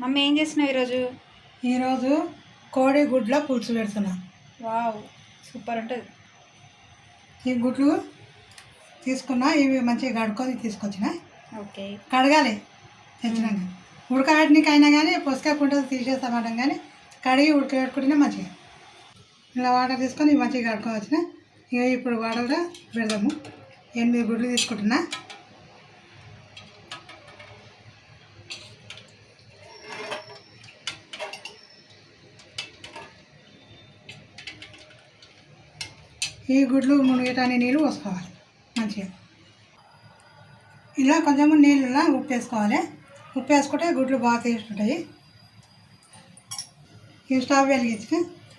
Mummy ఏం చేస్తున్నావు ఈరోజు? ఈరోజు కోడి గుడ్ల పులుసు పెడుతున్నా. వావ్ సూపర్ ఉంటుంది. ఈ గుడ్లు తీసుకున్నా ఇవి మంచిగా కడుక్కొని తీసుకొచ్చిన. ఓకే. కడగాలి తెచ్చినాక. ఉడకబెట్టడానికి అయినా కానీ పుస్తకకుండా తీసేస్తామంటాం కానీ కడిగి ఉడకబెట్టుకుంటేనే మంచిగా. ఇలా వాటర్ తీసుకొని ఇవి మంచిగా కడుక్కొని వచ్చిన ఇక ఇప్పుడు వాటర్లో పెడదాము. ఎనిమిది గుడ్లు తీసుకుంటున్నా. ఈ గుడ్లు మునిగేటాన్ని నీళ్ళు పోసుకోవాలి. మంచిగా. ఇలా కొంచెం నీళ్ళలో ఉప్పు వేసుకోవాలి ఉప్పు వేసుకుంటే గుడ్లు బాగా తీసుకుంటాయి ఈ స్టవ్ వెలిగించి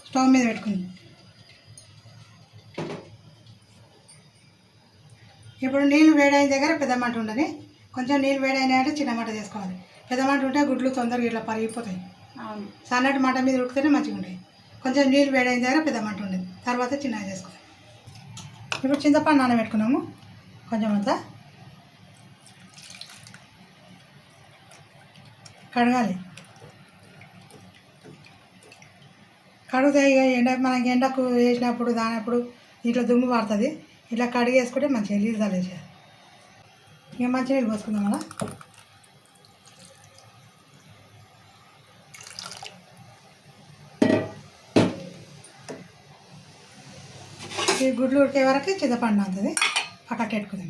స్టవ్ మీద పెట్టుకుంది. ఇప్పుడు నీళ్ళు వేడైన దగ్గర పెద్ద మంట ఉండని కొంచెం నీళ్ళు వేడైనా అంటే చిన్న మంట చేసుకోవాలి. పెద్ద మంట ఉంటే గుడ్లు తొందరగా ఇట్లా పరిగిపోతాయి. సన్నటి మంట మీద ఉడికితేనే మంచిగా ఉంటాయి కొంచెం నీళ్ళు వేడైన దగ్గర పెద్ద మంట ఉండేది తర్వాత చిన్నగా చేసుకోవాలి. ఇప్పుడు చింతపండు నానబెట్టుకున్నాము. కొంచెం అంతా. కడగాలి. కడిగితే ఇక ఎండ మనకి ఎండకు వేసినప్పుడు దానప్పుడు ఇట్లా దుమ్ము పడుతుంది. ఇట్లా కడిగేసుకుంటే మంచిగా నీళ్ళు తలేసేది ఇక మంచి నీళ్ళు పోసుకుందాం అలా. ఈ గుడ్లు ఉడికే వరకు చింతపండు అవుతుంది పక్కకి పెట్టుకుందాం.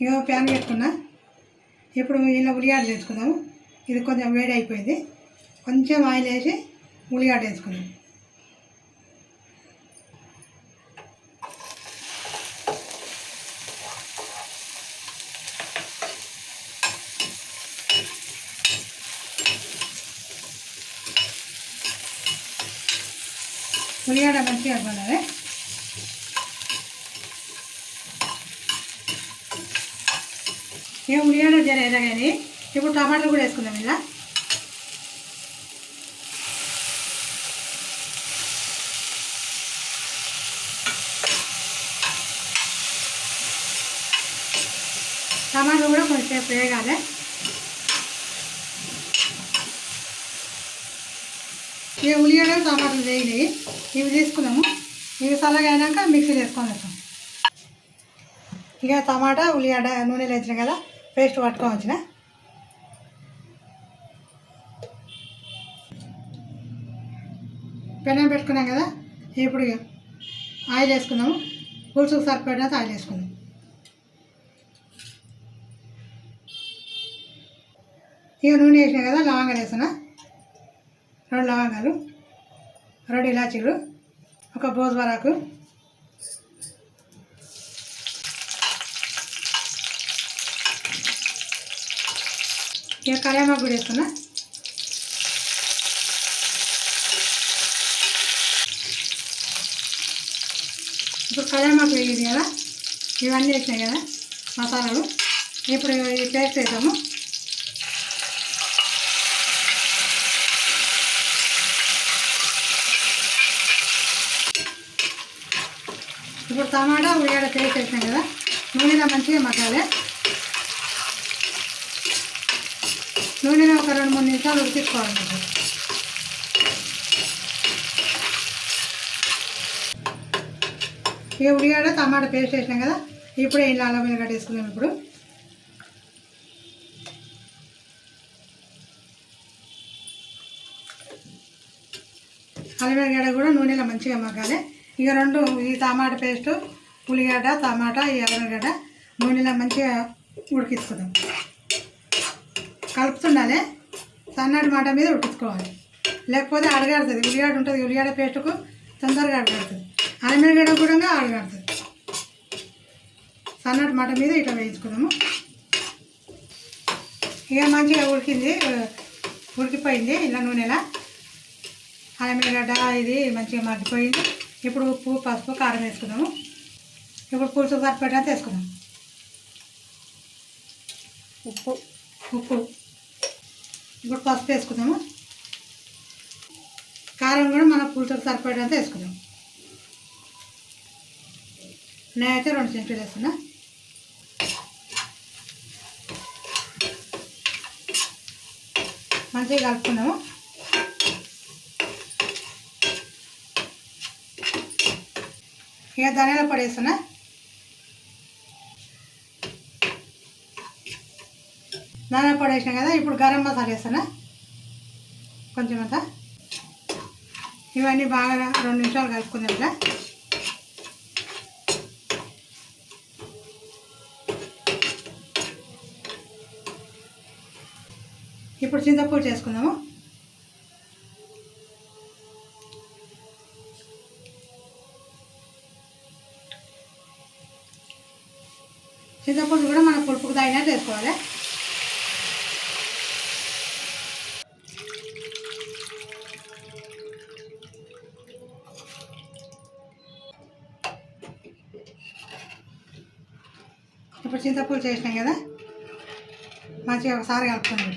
ఇగో ప్యాన్ పెట్టుకున్నా. ఇప్పుడు ఇలా ఉల్లిగడ్డ వేసుకుందాము ఇది కొంచెం వేడి అయిపోయింది. కొంచెం ఆయిల్ వేసి ఉల్లిగడ్డ వేసుకుందాం. ఉల్లిగడ్డ మంచిగా పడాలి ఏ ఉల్లిగడ్డ జర ఎదగాని ఇప్పుడు టమాటాలు కూడా వేసుకుందాం ఇలా. టమాటాలు కూడా కొంచెం వేగాలి. ఇక ఉల్లిగడ్డ టమాటాలు వేగినాయి. ఇవి తీసుకున్నాము. ఇవి చల్లగా మిక్సీ చేసుకొని వస్తాం. ఇక టమాటా ఉల్లిగడ్డ నూనెలు వేసిన కదా. పేస్ట్ పట్టుకొని వచ్చిన పెనం పెట్టుకున్నాం కదా ఇప్పుడు ఇక ఆయిల్ వేసుకున్నాము. పులుసుకు సరిపడినంత ఆయిల్ వేసుకుందాం. ఇక నూనె వేసినా కదా లవంగాలు వేసిన రెండు లవంగాలు రెండు ఇలాచీలు ఒక బోజ్వరాకు ఇక కళ్యామాకు కూడా వేస్తున్నా. ఇప్పుడు కళ్యామాకు వేగింది కదా ఇవన్నీ వేసినాయి కదా మసాలాలు. ఇప్పుడు ఈ పేస్ట్ వేసాము ఇప్పుడు టమాటా ఉల్లిగడ్డ పేస్ట్ వేసాం కదా నూనెలో మంచిగా మసాలే నూనెలో ఒక రెండు మూడు నిమిషాలు ఉడికించుకోవాలి కొంచెం. ఇక ఉల్లిగడ్డ టమాటా పేస్ట్ వేసినాం కదా ఇప్పుడే ఇలా అల్లం వెల్లిగడ్డ వేసుకున్నాం ఇప్పుడు. అల్లం వెల్లిగడ్డ కూడా నూనెలో మంచిగా మగ్గాలి. ఇక రెండు ఈ టమాటా పేస్ట్ పులిగడ్డ టమాటా ఈ అల్లం వెల్లిగడ్డ నూనెలో మంచిగా ఉడికించుకుందాం. కలుపుతుండాలి. సన్నటి మాట మీద ఉడికించుకోవాలి లేకపోతే అడగాడుతుంది. ఉల్లిగడ్డ ఉంటుంది. ఉల్లిగడ్డ పేస్ట్కు తొందరగా అడగాడుతుంది. అల్లమిరగడ్డ కూడా అడగాడుతుంది. సన్నటి మాట మీద ఇట్లా వేయించుకుందాము. ఇక మంచిగా ఉడికింది. ఉడికిపోయింది. ఇలా నూనెలా. అల్లమిరగడ్డ ఇది మంచిగా మగ్గిపోయింది. ఇప్పుడు ఉప్పు పసుపు కారం వేసుకుందాము. ఇప్పుడు పులుసు సరిపడినంత వేసుకుందాం ఉప్పు. ఉప్పు. ఇప్పుడు పసుపు వేసుకుందాము. కారం కూడా మన పులుసుకు సరిపడేంత వేసుకుందాం నేనైతే రెండు చెంచులు వేస్తున్నా. మంచిగా కలుపుకుందాము. ఇక ధనియాల పొడి వేస్తున్నా. ధనియాల పొడి కదా ఇప్పుడు గరం మసాలా వేస్తానా? కొంచెం అంతా. ఇవన్నీ బాగా రెండు నిమిషాలు కలుపుకుందాం ఇట్లా ఇప్పుడు చింతపూడి చేసుకుందాము. చింతపూడి కూడా మన పులుపుకు తగినట్టు వేసుకోవాలి. చింతపూలు చేసినాం కదా? మంచిగా ఒకసారి కలుపుకుందాం.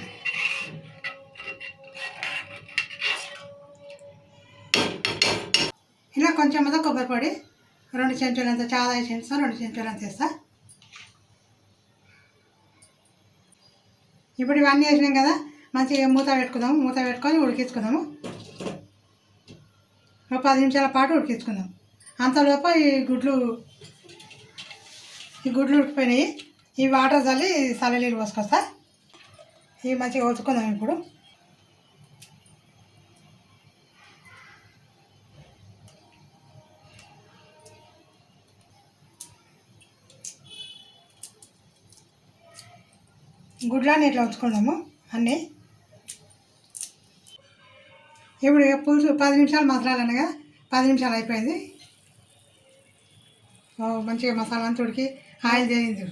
ఇలా కొంచెం మీద కొబ్బరి పొడి రెండు చెంచులు అంత చాలా చెంచుతా రెండు చెంచులు అంత వేస్తా ఇప్పుడు ఇవన్నీ వేసినాం కదా మంచిగా మూత పెట్టుకుందాము మూత పెట్టుకొని ఉడికించుకుందాము. ఒక పది నిమిషాల పాటు ఉడికించుకుందాం. అంతలోపు ఈ గుడ్లు ఈ గుడ్లు ఉడికిపోయినాయి. ఈ వాటర్ చల్లి చల్ల నీళ్ళు పోసుకొస్తా. ఇవి మంచిగా ఉతుకుందాం ఇప్పుడు. గుడ్లని ఇట్లా ఉంచుకుందాము అన్నీ. ఇప్పుడు ఇక పులుసు పది నిమిషాలు మసాలా పది నిమిషాలు అయిపోయింది. మంచిగా మసాలా అంతా ఉడికి ఆయిల్ తేలింది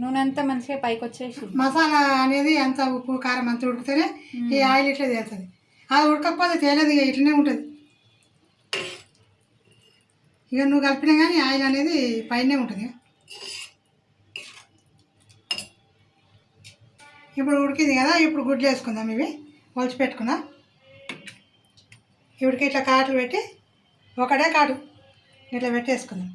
నూనె అంతా మంచిగా పైకి వచ్చేసి. మసాలా అనేది అంత ఉప్పు కారం అంత ఉడికితేనే ఈ ఆయిల్ ఇట్లా తేలుతుంది. అది ఉడకకపోతే తేలేదు ఇక ఇట్లనే ఉంటుంది. ఇక నువ్వు కలిపినా కానీ ఆయిల్ అనేది పైనే ఉంటుంది ఇప్పుడు ఉడికింది కదా ఇప్పుడు గుడ్లు వేసుకుందాం ఇవి. ఒలిచి పెట్టుకుందాం ఇప్పటికి ఇట్లా కాట్లు పెట్టి ఒకటే కాటు. ఇట్లా పెట్టేసుకుందాం.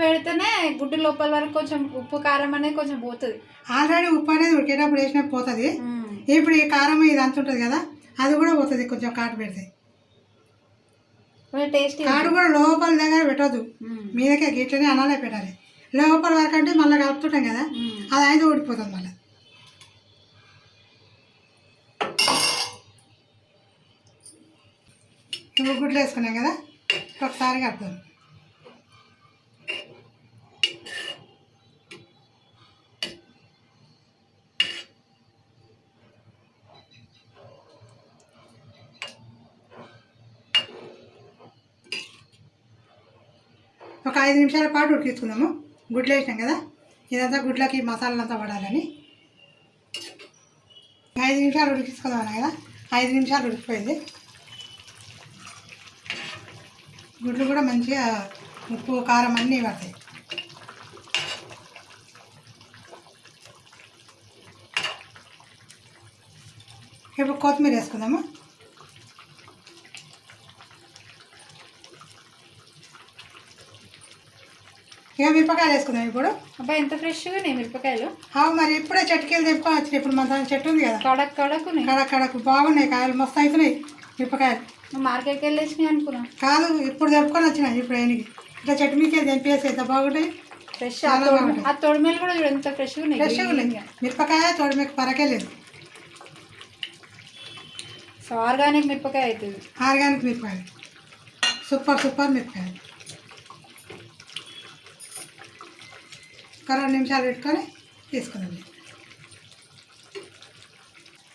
పెడితేనే గుడ్డు లోపల వరకు కొంచెం ఉప్పు కారం అనేది కొంచెం పోతుంది. ఆల్రెడీ ఉప్పు అనేది ఉడికేటప్పుడు వేసినప్పుడు పోతుంది. ఇప్పుడు ఈ కారం ఇది అంత ఉంటుంది కదా అది కూడా పోతుంది కొంచెం కాటు పెడితే. టేస్టీ కాడు కూడా లోపల దగ్గర పెట్టద్దు. మీదకే గిట్లనే అనాలే పెట్టాలి. లోపల వరకు అంటే మళ్ళీ కలుపుతుంటాం కదా అది అయితే ఊడిపోతుంది మళ్ళీ. ఇప్పుడు గుడ్లు వేసుకున్నాం కదా ఒకసారి కలుపుదాం. ఒక ఐదు నిమిషాల పాటు ఉడికించుకుందాము గుడ్లు వేసినాం కదా? ఇదంతా గుడ్లకి మసాలంతా పడాలని. ఐదు నిమిషాలు ఉడికించుకుందాం కదా? ఐదు నిమిషాలు ఉడికిపోయింది. గుడ్లు కూడా మంచిగా ఉప్పు కారం అన్నీ పడతాయి. ఇప్పుడు కొత్తిమీర వేసుకుందాము. ఇక మిరపకాయలు వేసుకుందాం ఇప్పుడు. అబ్బా ఎంత ఫ్రెష్గా ఉన్నాయి మిరపకాయలు? అవు మరి ఇప్పుడే చెట్టుకెళ్ళి తెంపుకొని వచ్చినాయి. ఇప్పుడు మన దాని చెట్టు ఉంది కదా. కడక్ కడకున్నాయి కడక్ కడక్ బాగున్నాయి కాయలు మస్తు అవుతున్నాయి మిరపకాయలు. మార్కెట్కి వెళ్ళేసినాయి అనుకున్నా. కాదు ఇప్పుడు తెంపుకొని వచ్చినాయి ఇప్పుడు ఆయనకి. ఇట్లా చెట్టు మీకే తెంపేసి ఎంత బాగుంటాయి? ఫ్రెష్. ఆ తొడిమేలు కూడా చూడు ఎంత ఫ్రెష్గా ఉన్నాయి. ఫ్రెష్గా ఉన్నాయి. మిరపకాయ తోడు మీకు పరకే లేదు సో ఆర్గానిక్ మిరపకాయ అవుతుంది. ఆర్గానిక్ మిరపకాయలు. సూపర్ సూపర్ మిరపకాయలు. ఒక రెండు నిమిషాలు పెట్టుకొని తీసుకున్నాము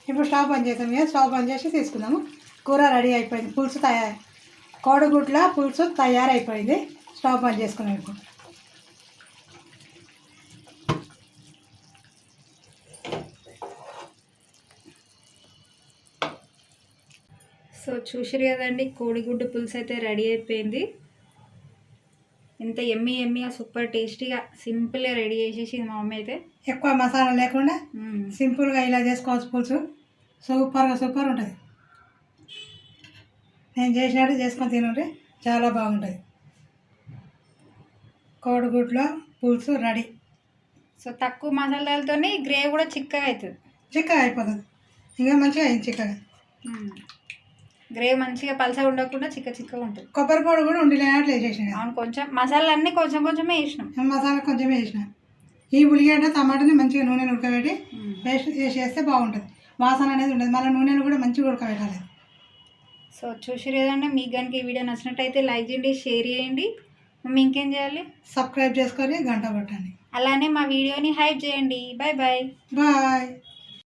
ఇప్పుడు స్టవ్ బంద్ చేద్దాం కదా స్టవ్ బంద్ చేసి తీసుకుందాము. కూర రెడీ అయిపోయింది. పులుసు తయారు కోడిగుడ్ల పులుసు తయారైపోయింది. స్టవ్ ఆన్ చేసుకున్నాం ఇప్పుడు. సో చూసిరు కదండి కోడిగుడ్డు పులుసు అయితే రెడీ అయిపోయింది. ఎంత ఎమ్మి ఎమ్మిగా సూపర్ టేస్టీగా సింపుల్గా రెడీ చేసేసింది మా మమ్మీ అయితే. ఎక్కువ మసాలా లేకుండా. సింపుల్గా ఇలా చేసుకోవచ్చు పులుసు. సూపర్గా సూపర్ ఉంటుంది. నేను చేసినట్టు చేసుకొని తినండి చాలా బాగుంటుంది. కోడిగుడ్లో పులుసు రెడీ. సో తక్కువ మసాలాలతో గ్రేవీ కూడా చిక్కగా అవుతుంది. చిక్కగా అయిపోతుంది. ఇంకా మంచిగా అయింది చిక్కగా. గ్రేవీ మంచిగా పలసగా ఉండకుండా చిక్క చిక్కగా ఉంటుంది. కొబ్బరి పొడి కూడా ఉండి లేనట్లు వేసేసిన. అవును కొంచెం మసాలాలన్నీ కొంచెం కొంచెమే వేసినాం. మసాలా కొంచెమే వేసిన. ఈ ఉల్లిగడ్డ టమాటాని మంచిగా నూనె ఉడకబెట్టి వేసి వేసి వేస్తే బాగుంటుంది. వాసన అనేది ఉండదు. మళ్ళీ నూనెను కూడా మంచిగా ఉడకబెట్టాలి. సో చూసిరు కదండి మీకు కనుక ఈ వీడియో నచ్చినట్టయితే లైక్ చేయండి షేర్ చేయండి. మేము ఇంకేం చేయాలి? సబ్స్క్రైబ్ చేసుకొని గంట కొట్టండి. అలానే మా వీడియోని హైప్ చేయండి. Bye bye bye.